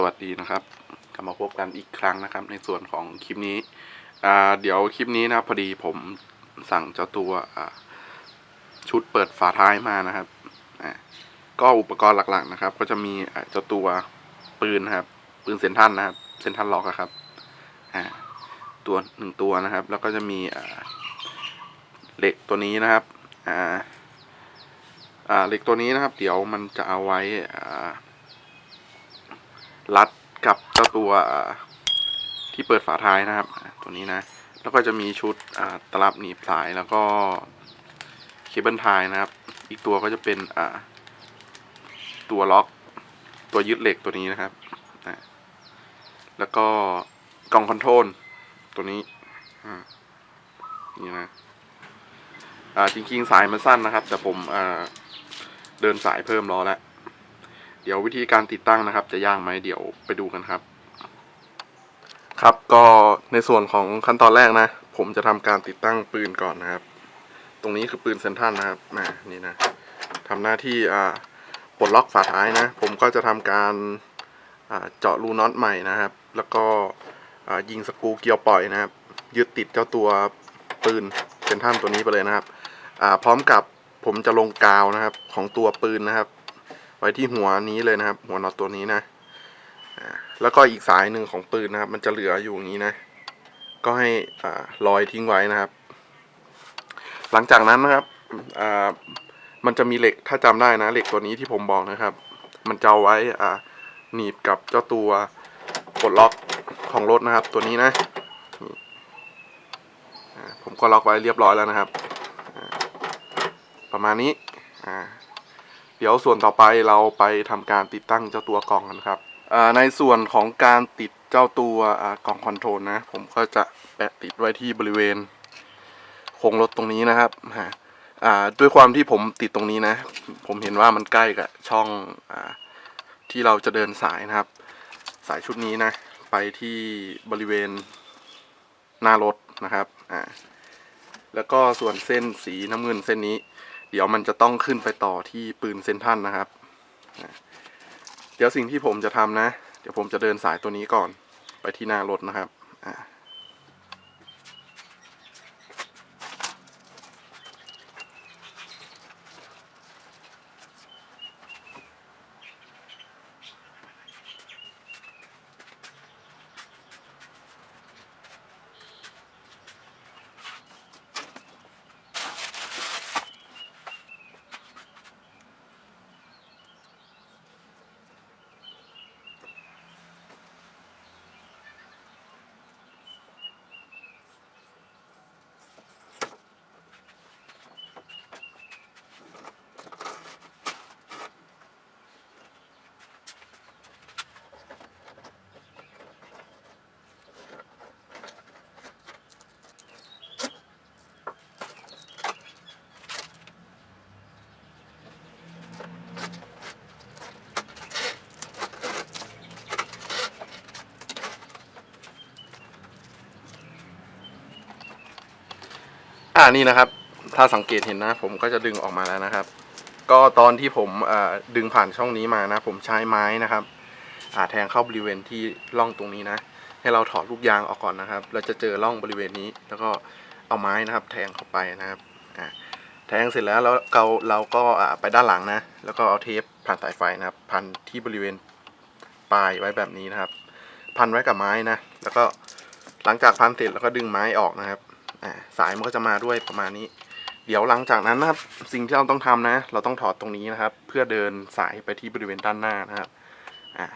สวัสดีนะครับกลับมาพบกันอีกครั้งนะครับ ในส่วนของคลิปนี้เดี๋ยวคลิปนี้นะพอดีผมสั่งเจ้าตัวชุดเปิดฝาท้ายมานะครับก็อุปกรณ์หลักๆนะครับ ก็จะมีเจ้าตัวปืนนะครับ ปืนเซนทันนะครับเซนทันล็อกครับตัวหนึ่งตัวนะครับ แล้วก็จะมีเหล็กตัวนี้นะครับเหล็กตัวนี้นะครับ เดี๋ยวมันจะเอาไว้ รัดกับเจ้าตัวที่เปิดฝาท้ายนะครับ ตัวนี้นะ แล้วก็จะมีชุดตลับหนีบสายแล้วก็เคเบิลไทายนะครับ อีกตัวก็จะเป็นตัวล็อก ตัวยึดเหล็กตัวนี้นะครับ แล้วก็กล่องคอนโทรลตัวนี้นี่นะจริงๆสายมันสั้นนะครับ แต่ผมเดินสายเพิ่มรอแล้ว ดี๋ยววิธีการติดตั้งนะครับ จะยากไหมเดี๋ยวไปดูกันครับ ครับก็ในส่วนของขั้นตอนแรกนะ ผมจะทำการติดตั้งปืนก่อนนะครับ ตรงนี้คือปืนเซนทันนะครับนะนี่นะทำหน้าที่อ่าปลดล็อกฝาท้ายนะ ผมก็จะทำการเจาะรูน็อตใหม่นะครับ แล้วก็ยิงสกูเกียวปล่อยนะครับ ยึดติดเจ้าตัวปืนเซนทันตัวนี้ไปเลยนะครับพร้อมกับผมจะลงกาวนะครับของตัวปืนนะครับ ไว้ที่หัวนี้เลยนะครับ หัวน็อตตัวนี้นะแล้วก็อีกสายหนึ่งของปืนนะครับ มันจะเหลืออยู่อย่างนี้นะ ก็ให้อ่าลอยทิ้งไว้นะครับ หลังจากนั้นนะครับอ่ามันจะมีเหล็กถ้าจำได้นะเหล็กตัวนี้ที่ผมบอกนะครับ มันจะเอาไว้อ่าหนีบกับเจ้าตัวกดล็อกของรถนะครับ ตัวนี้นะผมก็ล็อกไว้เรียบร้อยแล้วนะครับ ประมาณนี้อ่า เดี๋ยวส่วนต่อไปเราไปทำการติดตั้งเจ้าตัวกล่องกันครับในส่วนของการติดเจ้าตัวกล่องคอนโทรลนะผมก็จะแปะติดไว้ที่บริเวณโครงรถตรงนี้นะครับฮะด้วยความที่ผมติดตรงนี้นะ ผมเห็นว่ามันใกล้กับช่องอที่เราจะเดินสายนะครับ สายชุดนี้นะ ไปที่บริเวณหน้ารถนะครับอ่าแล้วก็ส่วนเส้นสีน้ำเงินเส้นนี้ เดี๋ยวมันจะต้องขึ้นไปต่อที่ปืนเซนทันนะครับ เดี๋ยวสิ่งที่ผมจะทำนะ เดี๋ยวผมจะเดินสายตัวนี้ก่อน ไปที่หน้ารถนะครับอ่า อ่านี่นะครับ ถ้าสังเกตเห็นนะ ผมก็จะดึงออกมาแล้วนะครับ ก็ตอนที่ผมดึงผ่านช่องนี้มานะ ผมใช้ไม้นะครับอ่าแทงเข้าบริเวณที่ร่องตรงนี้นะ ให้เราถอดลูกยางออกก่อนนะครับ เราจะเจอร่องบริเวณนี้ แล้วก็เอาไม้นะครับ แทงเข้าไปนะครับแทงเสร็จแล้วแล้วเราเราก็ไปด้านหลังนะ แล้วก็เอาเทปพันสายไฟนะครับ พันที่บริเวณปลายไว้แบบนี้นะครับ พันไว้กับไม้นะ แล้วก็หลังจากพันเสร็จแล้วก็ดึงไม้ออกนะครับ อ่าสายมันก็จะมาด้วยประมาณนี้ เดี๋ยวหลังจากนั้นนะครับสิ่งที่เราต้องทำนะ เราต้องถอดตรงนี้นะครับ เพื่อเดินสายไปที่บริเวณด้านหน้านะครับอ่า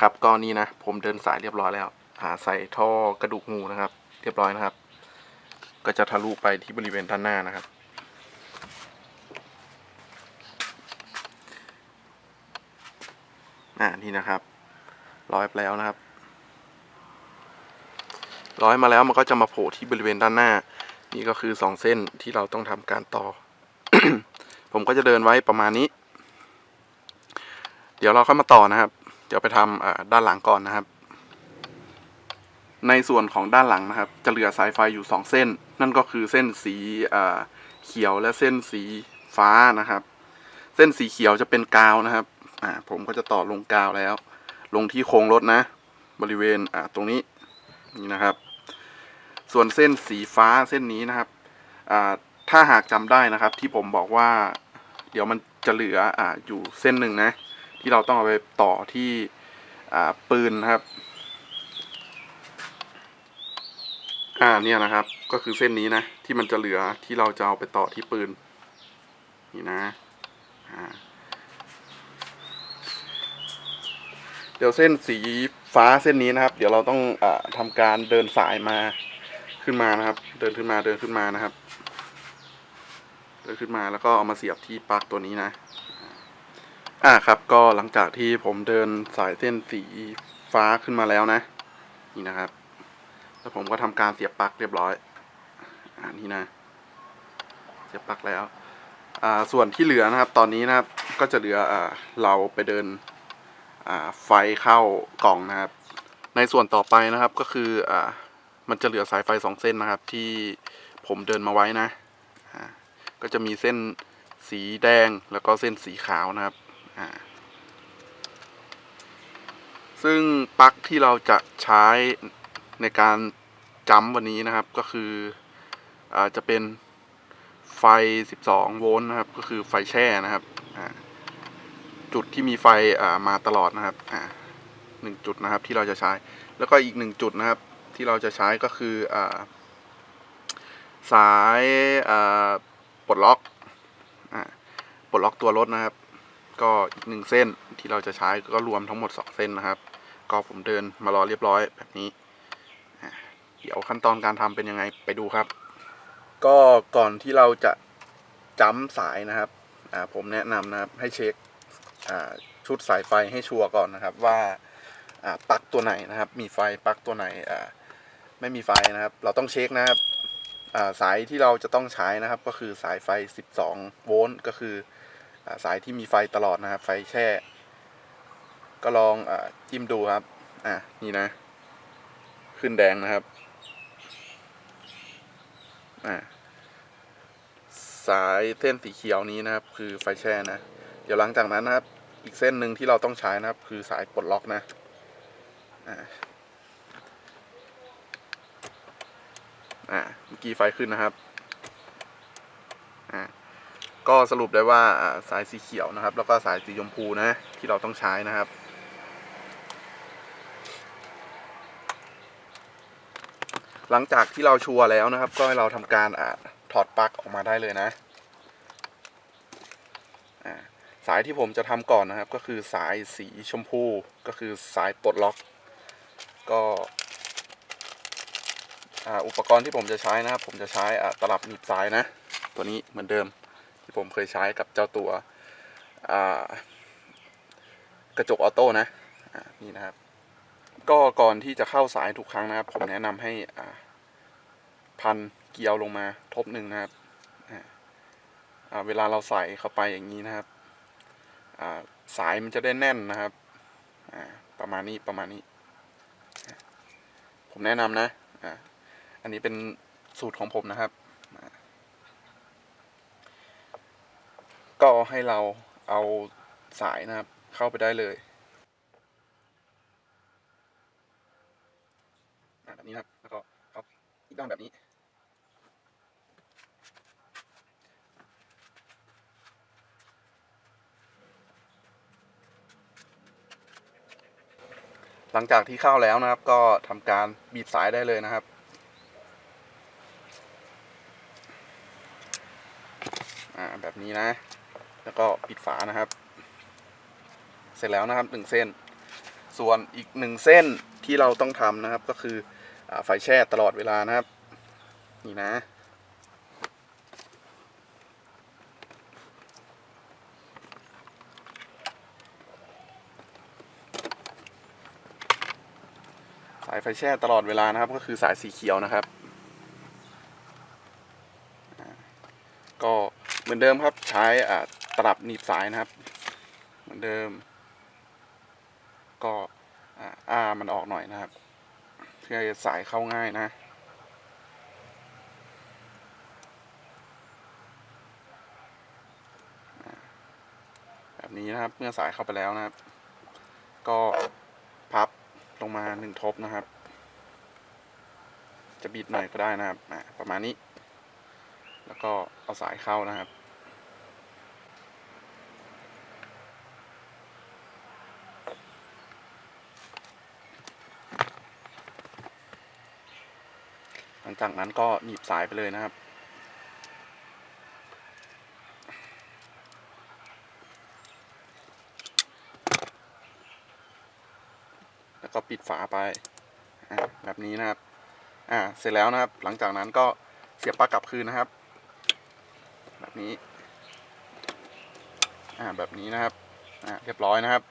ครับก็นี่นะ ผมเดินสายเรียบร้อยแล้ว หาใส่ท่อกระดูกงูนะครับ เรียบร้อยนะครับ ก็จะทะลุไปที่บริเวณด้านหน้านะครับ อ่านี่นะครับ ร้อยไปแล้วนะครับ ร้อยมาแล้วมันก็จะมาโผล่ที่บริเวณด้านหน้า นี่ก็คือสองเส้นที่เราต้องทำการต่อ ผมก็จะเดินไว้ประมาณนี้ เดี๋ยวเราค่อยมาต่อนะครับ เดี๋ยวไปทำด้านหลังก่อนนะครับ ในส่วนของด้านหลังนะครับ จะเหลือสายไฟอยู่สองเส้น นั่นก็คือเส้นสีเขียวและเส้นสีฟ้านะครับ เส้นสีเขียวจะเป็นกาวนะครับผมก็จะต่อลงกาวแล้ว ลงที่โครงรถนะ บริเวณตรงนี้นี่นะครับ ส่วนเส้นสีฟ้าเส้นนี้นะครับถ้าหากจำได้นะครับ ที่ผมบอกว่า เดี๋ยวมันจะเหลือออยู่เส้นหนึ่งนะ ที่เราต้องเอาไปต่อที่ปืนนะครับ อ่าเนี่ยนะครับ ก็คือเส้นนี้นะ ที่มันจะเหลือที่เราจะเอาไปต่อที่ปืน นี่นะอ่าเดี๋ยวเส้นสีฟ้าเส้นนี้นะครับ เดี๋ยวเราต้องอาทำการเดินสายมาขึ้นมานะครับ เดินขึ้นมาเดินขึ้นมานะครับ เดินขึ้นมาแล้วก็เอามาเสียบที่ปลั๊กตัวนี้นะ อ่าครับก็หลังจากที่ผมเดินสายเส้นสีฟ้าขึ้นมาแล้วนะ นี่นะครับ แล้วผมก็ทำการเสียบปลั๊กเรียบร้อยอ่านี่นะ เสียบปลั๊กแล้วอ่าส่วนที่เหลือนะครับ ตอนนี้นะครับก็จะเหลืออ่าเราไปเดินอ่าไฟเข้ากล่องนะครับ ในส่วนต่อไปนะครับก็คืออ่ามันจะเหลือสายไฟสองเส้นนะครับ ที่ผมเดินมาไว้นะอ่าก็จะมีเส้นสีแดงแล้วก็เส้นสีขาวนะครับ ซึ่งปลั๊กที่เราจะใช้ในการจัมวันนี้นะครับก็คืออาจะเป็นไฟ 12 โวลต์นะครับ ก็คือไฟแช่นะครับ จุดที่มีไฟมาตลอดนะครับหนึ่งจุดนะครับที่เราจะใช้ แล้วก็อีกหนึ่งจุดนะครับ ที่เราจะใช้ก็คืออสายปลดล็อกอปลดล็อกตัวรถนะครับ ก็อีกหนึ่งเส้นที่เราจะใช้ก็รวมทั้งหมดสองเส้นนะครับ ก็ผมเดินมารอเรียบร้อยแบบนี้ เดี๋ยวขั้นตอนการทำเป็นยังไงไปดูครับ ก็ก่อนที่เราจะจ้ำสายนะครับผมแนะนำนะครับให้เช็คชุดสายไฟให้ชัวร์ก่อนนะครับว่าปลั๊กตัวไหนนะครับ มีไฟปลั๊กตัวไหนไม่มีไฟนะครับ เราต้องเช็คนะครับสายที่เราจะต้องใช้นะครับ ก็คือสายไฟ 12 โวลต์ก็คือ สายที่มีไฟตลอดนะครับ ไฟแช่ ก็ลองอจิ้มดูครับ อะนี่นะ ขึ้นแดงนะครับ อะสายเส้นสีเขียวนี้นะครับ คือไฟแช่นะ เดี๋ยวหลังจากนั้นนะครับ อีกเส้นหนึ่งที่เราต้องใช้นะครับ คือสายปลดล็อกนะอะอะเมื่อกี้ไฟขึ้นนะครับ อะ ก็สรุปได้ว่าสายสีเขียวนะครับ แล้วก็สายสีชมพูนะที่เราต้องใช้นะครับ หลังจากที่เราชัวร์แล้วนะครับ ก็ให้เราทำการอถอดปลั๊กออกมาได้เลยนะสายที่ผมจะทำก่อนนะครับ ก็คือสายสีชมพูก็คือสายปลดล็อก ก็อ,อุปกรณ์ที่ผมจะใช้นะครับ ผมจะใช้ตลับหนีบสายนะ ตัวนี้เหมือนเดิม ที่ผมเคยใช้กับเจ้าตัวกระจกออโต้นะนี่นะครับ ก็ก่อนที่จะเข้าสายทุกครั้งนะครับ ผมแนะนำให้พันเกลียวลงมาทบหนึ่งนะครับเวลาเราใส่เข้าไปอย่างนี้นะครับสายมันจะได้แน่นนะครับประมาณนี้ประมาณนี้ ผมแนะนำนะอันนี้เป็นสูตรของผมนะครับ ก็ให้เราเอาสายนะครับ เข้าไปได้เลยแบบนี้นะครับแล้วก็เอาอีกด้านแบบนี้หลังจากที่เข้าแล้วนะครับ ก็ทำการบีบสายได้เลยนะครับ อ่าแบบนี้นะ แล้วก็ปิดฝานะครับ เสร็จแล้วนะครับหนึ่งเส้น ส่วนอีกหนึ่งเส้นที่เราต้องทำนะครับก็คืออไฟแช่ตลอดเวลานะครับ นี่นะสายไฟแช่ตลอดเวลานะครับ ก็คือสายสีเขียวนะครับอ่าก็ เหมือนเดิมครับใช้ตลับหนีบสายนะครับ เหมือนเดิม ก็อ่ามันออกหน่อยนะครับ เพื่อสายเข้าง่ายนะแบบนี้นะครับเมื่อสายเข้าไปแล้วนะครับ ก็พับลงมาหนึ่งทบนะครับ จะบิดหน่อยก็ได้นะครับประมาณนี้ แล้วก็เอาสายเข้านะครับ จากนั้นก็หนีบสายไปเลยนะครับ แล้วก็ปิดฝาไปแบบนี้นะครับ อ่า เสร็จแล้วนะครับ หลังจากนั้นก็เสียบปลั๊กกลับคืนนะครับ แบบนี้ อ่า แบบนี้นะครับ อ่า เรียบร้อยนะครับ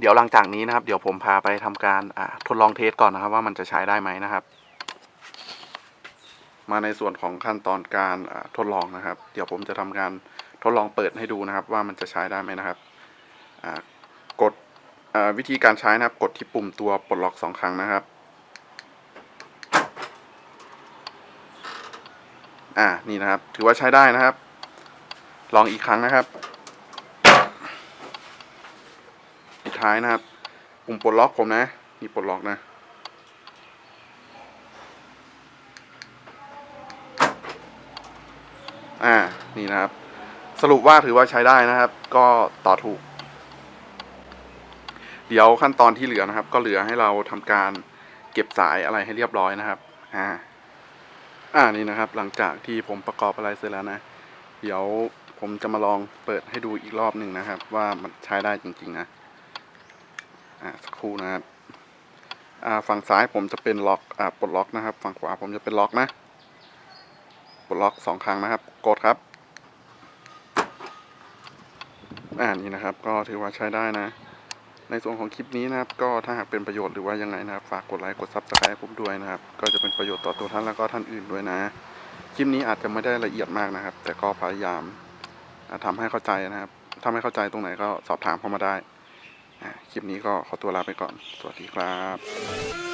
เดี๋ยวหลังจากนี้นะครับ เดี๋ยวผมพาไปทำการ อ่า ทดลองเทสก่อนนะครับ ว่ามันจะใช้ได้ไหมนะครับ มาในส่วนของขั้นตอนการทดลองนะครับ เดี๋ยวผมจะทำการทดลองเปิดให้ดูนะครับ ว่ามันจะใช้ได้ไหมนะครับกดวิธีการใช้นะครับ กดที่ปุ่มตัวปลดล็อกสองครั้งนะครับอ่านี่นะครับ ถือว่าใช้ได้นะครับ ลองอีกครั้งนะครับปิดท้ายนะครับ ปุ่มปลดล็อกผมนะนี่ปลดล็อกนะ อ่า นี่นะครับ สรุปว่าถือว่าใช้ได้นะครับ ก็ต่อถูก เดี๋ยวขั้นตอนที่เหลือนะครับ ก็เหลือให้เราทำการเก็บสายอะไรให้เรียบร้อยนะครับ อ่า อ่า นี่นะครับ หลังจากที่ผมประกอบอะไรเสร็จแล้วนะ เดี๋ยวผมจะมาลองเปิดให้ดูอีกรอบหนึ่งนะครับ ว่ามันใช้ได้จริง ๆ นะ อ่า สักครู่นะครับ อ่า ฝั่งซ้ายผมจะเป็นล็อก อ่า ปลดล็อกนะครับ ฝั่งขวาผมจะเป็นล็อกนะ ปลดล็อกสองครั้งนะครับ กดครับ อ่านี่นะครับ ก็ถือว่าใช้ได้นะ ในส่วนของคลิปนี้นะครับ ก็ถ้าหากเป็นประโยชน์หรือว่ายังไงนะครับ ฝากกดไลค์ กดซับสไครต์ผมด้วยนะครับ ก็จะเป็นประโยชน์ต่อตัวท่านแล้วก็ท่านอื่นด้วยนะ คลิปนี้อาจจะไม่ได้ละเอียดมากนะครับ แต่ก็พยายามาทำให้เข้าใจนะครับ ถ้าไม่เข้าใจตรงไหนก็สอบถามเข้ามาได้ คลิปนี้ก็ขอตัวลาไปก่อน สวัสดีครับ